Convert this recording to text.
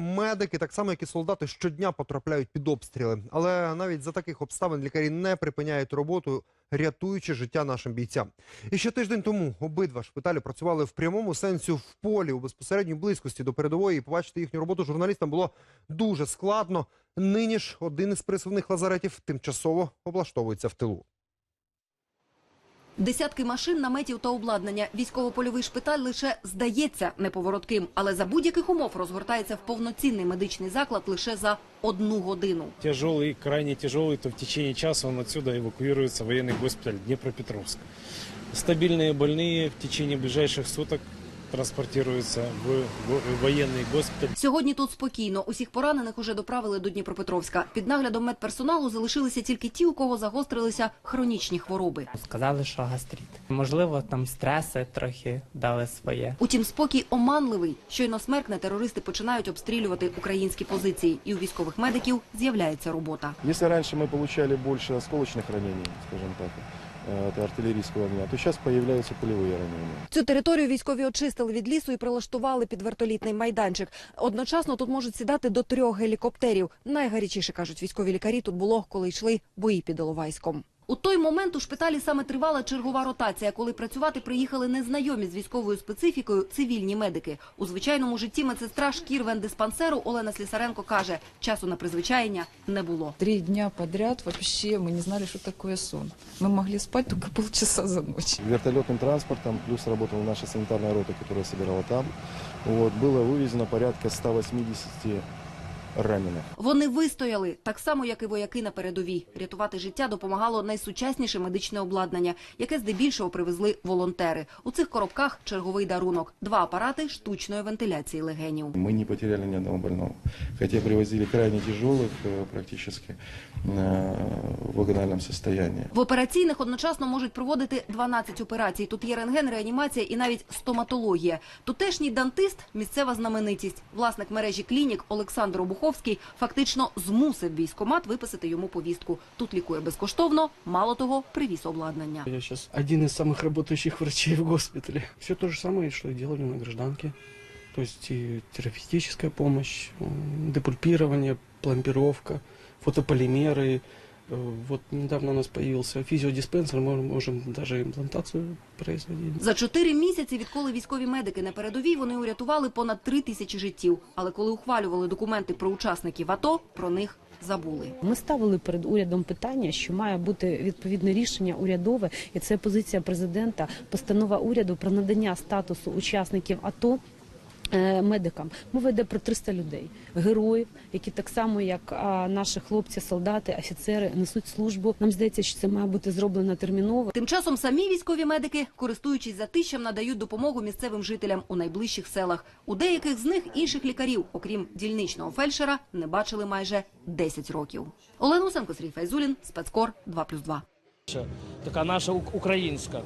Медики, так само як і солдати, щодня потрапляють під обстріли. Але навіть за таких обставин лікарі не припиняють роботу, рятуючи життя нашим бійцям. І ще тиждень тому обидва шпиталі працювали в прямому сенсі в полі у безпосередній близькості до передової. І побачити їхню роботу журналістам було дуже складно. Нині ж один із присувних лазаретів тимчасово облаштовується в тилу. Десятки машин, наметів та обладнання. Військово-польовий шпиталь лише здається неповоротким, але за будь-яких умов розгортається в повноцінний медичний заклад лише за одну годину. тяжелый, крайне тяжелый, то в течение часа он отсюда эвакуируется в военный госпиталь Днепропетровск. Стабильные больные в течение ближайших суток транспортируются в го- военный госпиталь. Сьогодні тут спокійно. Усіх поранених уже доправили до Дніпропетровська. Під наглядом медперсоналу залишилися тільки ті, у кого загострилися хронічні хвороби. Сказали, що гастрит. Можливо, там стреси трохи дали своє. Утім, спокій оманливий. Щойно смеркне, терористи починають обстрілювати українські позиції, і у військових медиків з'являється робота. Если раньше мы получали больше осколочных ранений, скажем так, э, это артиллерийского огня, то сейчас появляются пулевые ранения. Цю територію військові очистили від лісу і прилаштували під вертолітний майданчик. Одночасно тут можуть сідати до трьох гелікоптерів. Найгарячіше кажуть військові лікарі. Тут було, коли йшли бої під Іловайськом. У той момент у шпиталі саме тривала чергова ротація, коли працювати приїхали незнайомі з військовою специфікою цивільні медики. У звичайному житті медсестра шкірвендиспансеру Олена Слісаренко каже, часу на призвичаєння не було. Три дня подряд вообще мы не знали, что такое сон. Мы могли спать только полчаса за ночь. Вертолетным транспортом, плюс работала наша санитарная рота, которая собирала там, вот, было вывезено порядка 180 раненых. Вони вистояли так само, як і вояки на передовій. Рятувати життя допомагало найсучасніше медичне обладнання, яке здебільшого привезли волонтери. У цих коробках черговий дарунок: два апарати штучної вентиляції легенів. Мы не потеряли ни одного больного, хотя привозили крайне тяжелых, э, практически э, в вагональном состоянии. В операційних одночасно можуть проводити 12 операцій. Тут є рентген, реанімація і навіть стоматологія. Тутешній дантист – місцева знаменитість. Власник мережі клінік Олександр Обуховський фактично змусив військомат виписати йому повістку. Тут лікує безкоштовно, мало того, привіз обладнання. Я сейчас один из самых работающих врачей в госпитале. Все то же самое, что и делали на гражданке. То есть и терапевтическая помощь, м, депульпирование, пломбировка, фотополимеры. Э, Вот недавно у нас появился физиодиспенсер, мы можем даже имплантацию производить. За чотири місяці, відколи військові медики на передовій, вони урятували понад три тисячі життів. Але коли ухвалювали документи про учасників АТО, про них забули. Ми ставили перед урядом питання, що має бути відповідне рішення урядове, і це позиція президента, постанова уряду про надання статусу учасників АТО. Е, Медикам мова йде про 300 людей, героїв, які так само, як наші хлопці, солдати, офіцери несуть службу. Нам здається, що це має бути зроблено терміново. Тим часом самі військові медики, користуючись затищем, надають допомогу місцевим жителям у найближчих селах. У деяких з них інших лікарів, окрім дільничного фельдшера, не бачили майже 10 років. Олена Усенко, Сергій Файзулін, спецкор 2+,2. така наша українська